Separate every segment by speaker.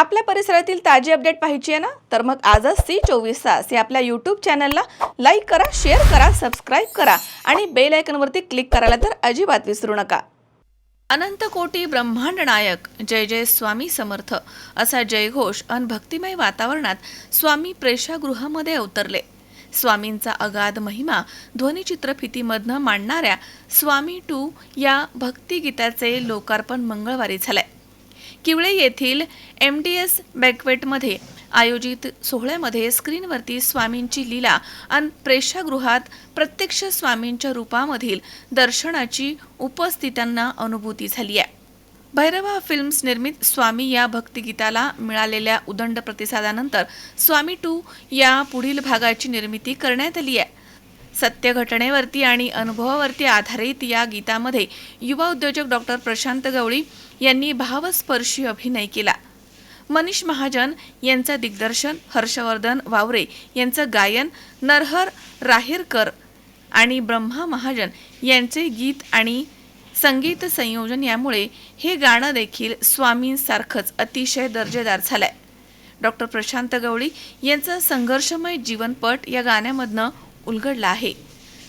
Speaker 1: आपल्या परिसरातील ताजी अपडेट पाहिजे आहे ना? तर मग आजच सी चोवीस तास या आपल्या यूट्यूब चॅनलला लाईक करा शेअर करा सबस्क्राईब करा आणि बेल आयकनवरती क्लिक करायला तर अजिबात विसरू नका. अनंत कोटी ब्रह्मांड नायक जय जय स्वामी समर्थ असा जयघोष अन भक्तिमय वातावरणात स्वामी प्रेक्षागृहामध्ये अवतरले. स्वामींचा अगाध महिमा ध्वनिचित्रफितीमधनं मांडणाऱ्या स्वामी टू या भक्तिगीताचे लोकार्पण मंगळवारी झालंय. किवळे येथील एम डी एस बॅकवेटमध्ये आयोजित सोहळ्यामध्ये स्क्रीनवरती स्वामींची लीला आणि प्रेक्षागृहात प्रत्यक्ष स्वामींच्या रूपामधील दर्शनाची उपस्थितांना अनुभूती झाली आहे. भैरवा फिल्म्स निर्मित स्वामी या भक्तिगीताला मिळालेल्या उदंड प्रतिसादानंतर स्वामी टू या पुढील भागाची निर्मिती करण्यात आली आहे. सत्य घटनेवरती आणि अनुभवावरती आधारित या गीतामध्ये युवा उद्योजक डॉक्टर प्रशांत गवळी यांनी भावस्पर्शी अभिनय केला. मनीष महाजन यांचं दिग्दर्शन हर्षवर्धन वावरे यांचं गायन नरहर राहिरकर आणि ब्रह्मा महाजन यांचे गीत आणि संगीत संयोजन यामुळे हे गाणं देखील स्वामींसारखंच अतिशय दर्जेदार झालंय. डॉक्टर प्रशांत गवळी यांचा संघर्षमय जीवनपट या गाण्यामधनं उलगडला आहे.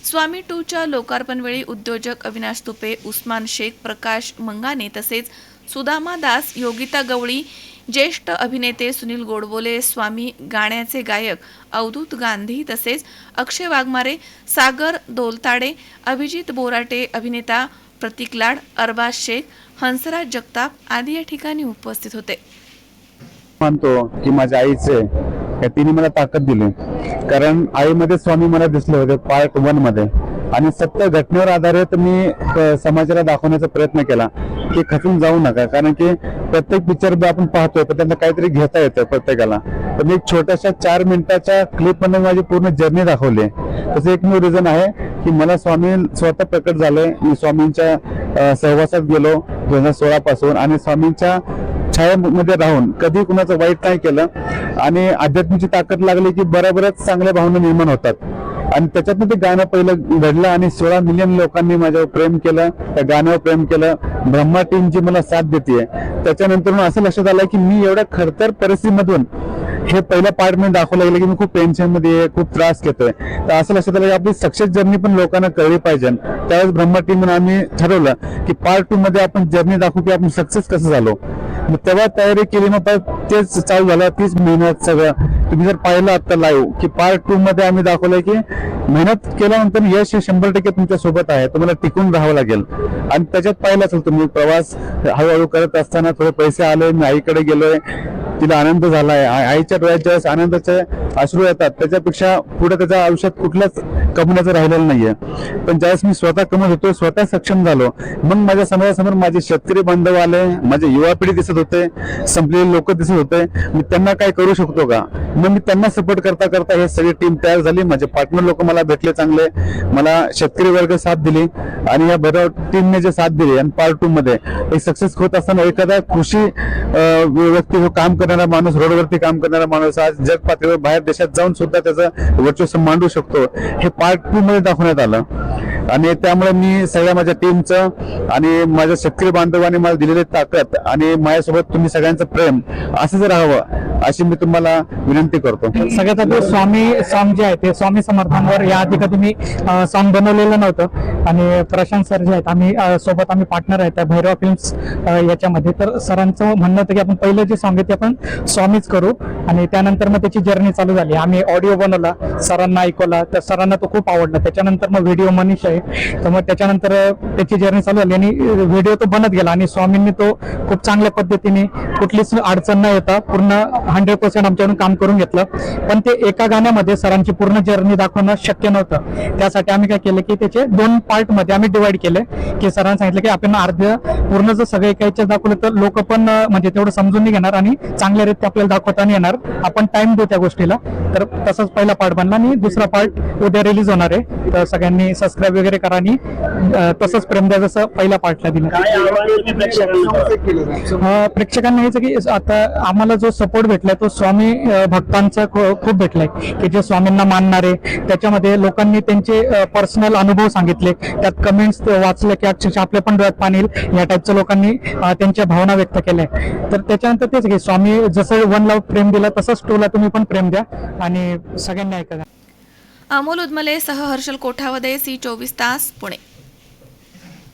Speaker 1: स्वामी टूच्या लोकार्पणवेळी उद्योजक अविनाश तुपे उस्मान शेख प्रकाश मंगाने तसेच सुदामा दास योगिता गवळी ज्येष्ठ अभिनेते सुनील गोडबोले स्वामी गाण्याचे गायक अवधूत गांधी तसेच अक्षय वाघमारे सागर दोलताडे अभिजित बोराटे अभिनेता प्रतीक लाड अरबाज शेख हंसराज जगताप आदी या ठिकाणी उपस्थित होते.
Speaker 2: म्हणतो की माझ्या आईचे या तिने मला ताकद दिली. कारण आईमध्ये स्वामी मला दिसले होते पार्ट वनमध्ये आणि सत्य घटनेवर आधारित मी समाजाला दाखवण्याचा प्रयत्न केला की खचून जाऊ नका. कारण की प्रत्येक पिक्चर आपण पाहतोय पण त्यांना काहीतरी घेता येतं प्रत्येकाला. तर मी एक छोट्याशा चार मिनिटाच्या क्लिपमध्ये माझी पूर्ण जर्नी दाखवली. तसं एक मी रिझन आहे की मला स्वामी स्वतः प्रकट झाले. मी स्वामींच्या सहवासात गेलो दोन हजार सोळा पासून आणि स्वामींच्या छायामध्ये राहून कधी कुणाचं वाईट नाही केलं आणि अध्यात्माची ताकद लागली की बऱ्याबऱ्याच चांगल्या भावना निर्माण होतात. आणि त्याच्यातनं ते गाणं पहिलं घडलं आणि सोळा मिलियन लोकांनी माझ्यावर प्रेम केलं त्या गाण्यावर प्रेम केलं. ब्रह्मा टीम जी मला साथ देते त्याच्यानंतर असं लक्षात आलं की मी एवढ्या खडतर परिस्थितीमधून हे पहिल्या पार्ट मी दाखवलं गेलं की मी खूप टेन्शनमध्ये आहे, खूप त्रास घेतोय. तर असं लक्षात आलं की आपली सक्सेस जर्नी पण लोकांना कळली पाहिजे. त्यावेळेस ब्रह्मा टीम म्हणून आम्ही ठरवलं की पार्ट टू मध्ये आपण जर्नी दाखवू की आपण सक्सेस कसं झालो. मग तेव्हा तयारी केली मग परत तेच चालू झालं तीच मेहनत सगळं. तुम्ही जर पाहिलं आता लाईव्ह की पार्ट टू मध्ये आम्ही दाखवलंय की मेहनत केल्यानंतर यश हे शंभर टक्के तुमच्यासोबत आहे तुम्हाला टिकून राहावं लागेल. आणि त्याच्यात पाहिलं असेल तुम्ही प्रवास हळूहळू करत असताना थोडे पैसे आले मी आईकडे गेलोय. तिला आनंद झालाय. आहे आईच्या डोळ्यात ज्यावेळेस आनंदाचे अश्रू येतात त्याच्यापेक्षा पुढे त्याच्या आयुष्यात कुठल्याच कमवण्याचं राहिलेलं नाहीये. पण ज्यावेळेस मी स्वतः कमवत होतो स्वतः सक्षम झालो. मग माझ्या समाजासमोर माझे शेतकरी बांधव आले माझे युवा पिढी दिसत होते संपलेले लोक दिसत होते. मी त्यांना काय करू शकतो का? मग मी त्यांना सपोर्ट करता करता हे सगळी टीम तयार झाली. माझे पार्टनर लोक मला भेटले चांगले. मला शेतकरी वर्ग साथ दिली आणि या भैरव टीमने जे साथ दिली आणि पार्ट टू मध्ये एक सक्सेस होत असताना एखादा कृषी व्यक्ती हो काम करणारा माणूस रोडवरती काम करणारा माणूस आज जग पातळीवर बाहेर देशात जाऊन सुद्धा त्याचं वर्चस्व मांडू शकतो. हे पार्ट टू मध्ये दाखवण्यात आलं. आणि त्यामुळे मी सगळ्या माझ्या टीमचं आणि माझ्या शेतकरी बांधवांनी मला दिलेली ताकद आणि माझ्यासोबत तुम्ही सगळ्यांचं प्रेम असंच राहावं अशी मी तुम्हाला विनंती करतो.
Speaker 3: सगळ्यात आधी स्वामी सॉन्ग जे आहे ते स्वामी समर्थांवर या आधी कधी मी सॉन्ग बनवलेलं नव्हतं. आणि प्रशांत सर जे आहेत आम्ही सोबत आम्ही पार्टनर आहेत त्या भैरव फिल्म्स याच्यामध्ये. तर सरांचं म्हणणं होतं की आपण पहिलं जे सॉन्ग आहे ते आपण स्वामीच करू. आणि त्यानंतर मग त्याची जर्नी चालू झाली. आम्ही ऑडिओ बनवला सरांना ऐकवला. तर सरांना तो खूप आवडला. त्याच्यानंतर मग व्हिडिओ मनीष आहे. तर मग त्याच्यानंतर त्याची जर्नी चालू झाली. आणि व्हिडिओ तो बनत गेला. आणि स्वामींनी तो खूप चांगल्या पद्धतीने कुठलीच अडचण न येता पूर्ण हंड्रेड पर्सेंट आमच्याकडून काम करून घेतलं. पण ते एका गाण्यामध्ये सरांची पूर्ण जर्नी दाखवणं शक्य नव्हतं. त्यासाठी आम्ही काय केलं की त्याचे दोन पार्टमध्ये आम्ही डिवाइड केले की सरांनी सांगितलं की आपण अर्ध पूर्ण जर सगळं एकाच्या दाखवलं तर लोक पण म्हणजे तेवढं समजून नाही घेणार आणि चांगल्या रीत्या आपल्याला दाखवता नाही येणार. आपण टाइम देऊ त्या गोष्टीला. तर तसंच पहिला पार्ट बनला आणि दुसरा पार्ट उद्या रिलीज होणार आहे. तर सगळ्यांनी सबस्क्राईब वगैरे करा आणि तसंच प्रेम द्या जसं पहिल्या पार्टला दिलं.
Speaker 4: प्रेक्षकांना?
Speaker 3: हेच की आता आम्हाला जो सपोर्ट भेटलाय तो स्वामी भक्तांचा खूप भेटलाय. की जे स्वामींना मानणारे त्याच्यामध्ये लोकांनी त्यांचे पर्सनल अनुभव सांगितले. त्यात कमेंट्स वाचले की अक्षरशः आपल्या पण डोळ्यात पाणी येईल. या टाईपच्या लोकांनी त्यांच्या भावना व्यक्त केल्या. तर त्याच्यानंतर तेच की स्वामी जसं वन लव्ह प्रेम दिला तसंच टूला तुम्ही पण प्रेम द्या आणि सगळ्यांनी ऐका
Speaker 1: अमोल उदमले सह हर्षल कोठावदे सी चोवीस तास पुणे.